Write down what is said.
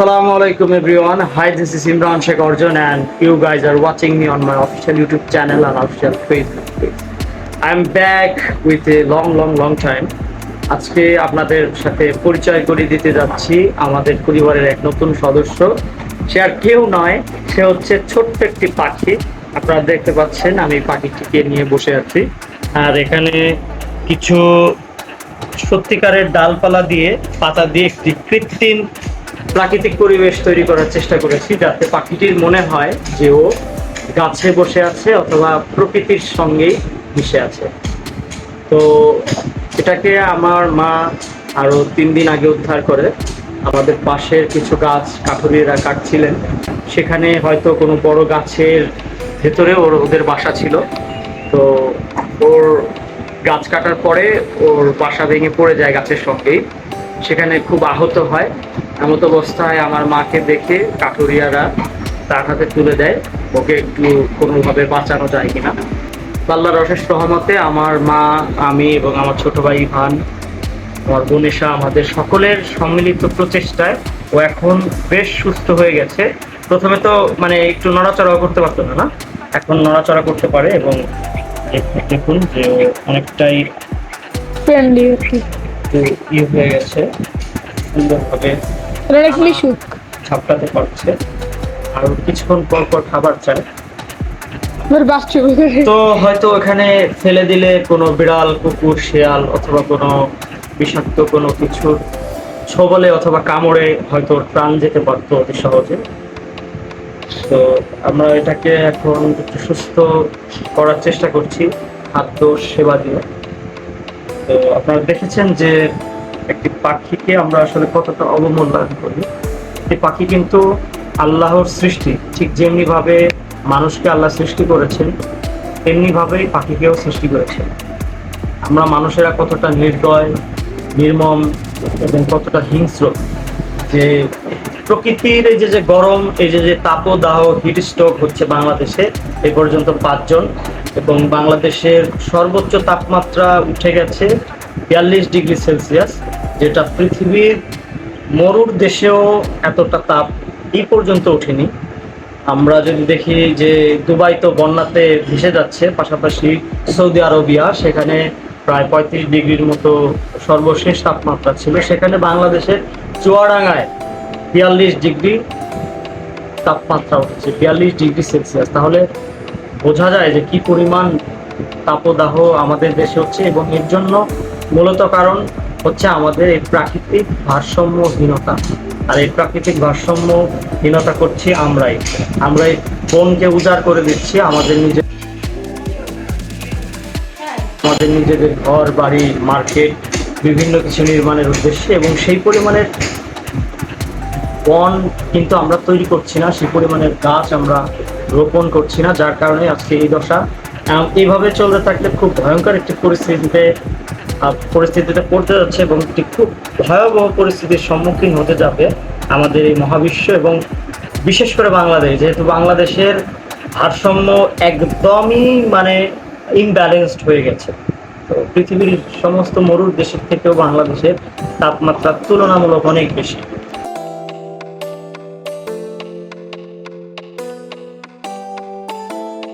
আসসালামু আলাইকুম everyone. Hi this is Imran Sheikh Arjun and you guys are watching me on my official YouTube channel R official Facebook page I am back with a long long long time আজকে আপনাদের সাথে পরিচয় করিয়ে দিতে যাচ্ছি আমাদের পরিবারের এক নতুন সদস্য। সে আর কেউ নয়, সে হচ্ছে ছোট্ট একটি পাখি। আপনারা দেখতে পাচ্ছেন, আমি পাখিটিকে নিয়ে বসে আছি। আর এখানে কিছু সত্যিকারের ডালপালা দিয়ে, পাতা দিয়ে একটি কৃত্রিম প্রাকৃতিক পরিবেশ তৈরি করার চেষ্টা করেছি যাতে পাখিটির মনে হয় যে ও গাছে বসে আছে অথবা প্রকৃতির সঙ্গেই মিশে আছে। তো এটাকে আমার মা আরও তিন দিন আগে উদ্ধার করে। আমাদের পাশের কিছু গাছ কাঠুরিরা কাটছিলেন। সেখানে হয়তো কোনো বড় গাছের ভেতরে ওর ওদের বাসা ছিল। তো ওর গাছ কাটার পরে ওর বাসা ভেঙে পড়ে যায় গাছের সঙ্গেই। সেখানে খুব আহত হয়। এমত অবস্থায় আমার মাকে দেখে কাঠুরিয়ারা তার হাতে তুলে দেয়। ওকে একটু কোনোভাবে বাঁচানো যায় কিনা। আল্লাহর অশেষ রহমতে আমার মা, আমি এবং আমার ছোট ভাই ভান আমার বোনেশা আমাদের সকলের সম্মিলিত প্রচেষ্টায় ও এখন বেশ সুস্থ হয়ে গেছে। প্রথমে তো মানে একটু নড়াচড়াও করতে পারতো না না? এখন নড়াচড়া করতে পারে এবং দেখুন যে অনেকটাই ফ্রেন্ডলি একটু ইয়ে হয়ে গেছে। সুন্দরভাবে ছাপটাতে পারছে। আর কিছুক্ষণ পর পর খাবার চায়। তো হয়তো এখানে ফেলে দিলে কোনো বিড়াল কুকুর শিয়াল অথবা কোনো বিষাক্ত কোনো কিছু ছবলে অথবা কামড়ে হয়তো প্রাণ যেতে পারতো অতি সহজে। তো আমরা এটাকে এখন একটু সুস্থ করার চেষ্টা করছি খাদ্য সেবা দিয়ে। তো আপনারা দেখেছেন যে একটি পাখিকে আমরা আসলে কতটা অবমূল্যায়ন করি। এই পাখি কিন্তু আল্লাহর সৃষ্টি, ঠিক যেমনি ভাবে মানুষকে আল্লাহ সৃষ্টি করেছেন তেমনি ভাবেই পাখিকেও সৃষ্টি করেছেন। আমরা মানুষেরা কতটা নির্দয়, নির্মম এবং কতটা হিংস্র যে প্রকৃতির এই যে যে গরম, এই যে যে তাপদাহ হিট স্ট্রোক হচ্ছে বাংলাদেশে এই পর্যন্ত পাঁচজন। এবং বাংলাদেশের সর্বোচ্চ তাপমাত্রা উঠে গেছে বিয়াল্লিশ ডিগ্রি সেলসিয়াস, যেটা পৃথিবীর মরুর দেশেও এতটা তাপ এই পর্যন্ত ওঠেনি। আমরা যদি দেখি যে দুবাই তো বন্যাতে ভেসে যাচ্ছে, পাশাপাশি সৌদি আরবিয়া, সেখানে প্রায় পঁয়ত্রিশ ডিগ্রির মতো সর্বশেষ তাপমাত্রা ছিল। সেখানে বাংলাদেশের চুয়াডাঙ্গায় বিয়াল্লিশ ডিগ্রি তাপমাত্রা উঠেছে, বিয়াল্লিশ ডিগ্রি সেলসিয়াস। তাহলে বোঝা যায় যে কি পরিমাণ তাপদাহ আমাদের দেশে হচ্ছে এবং এর জন্য মূলত কারণ হচ্ছে আমাদের এই প্রাকৃতিক ভারসাম্যহীনতা। আর এই প্রাকৃতিক ভারসাম্যহীনতা করছি আমরাই। আমরাই বনকে উজাড় করে দিচ্ছি আমাদের নিজের আমাদের নিজেদের ঘর, বাড়ি, মার্কেট, বিভিন্ন কিছু নির্মাণের উদ্দেশ্যে এবং সেই পরিমাণের বন কিন্তু আমরা তৈরি করছি না, সেই পরিমাণের গাছ আমরা রোপণ করছি না, যার কারণে আজকে এই দশা। এইভাবে চলতে থাকলে খুব ভয়ঙ্কর একটি পরিস্থিতিতে পরিস্থিতিতে পড়তে যাচ্ছে এবং একটি খুব ভয়াবহ পরিস্থিতির সম্মুখীন হতে যাবে আমাদের এই মহাবিশ্ব এবং বিশেষ করে বাংলাদেশ। যেহেতু বাংলাদেশের ভারসাম্য একদমই মানে ইমব্যালেন্সড হয়ে গেছে। তো পৃথিবীর সমস্ত মরুর দেশের থেকেও বাংলাদেশের তাপমাত্রা তুলনামূলক অনেক বেশি।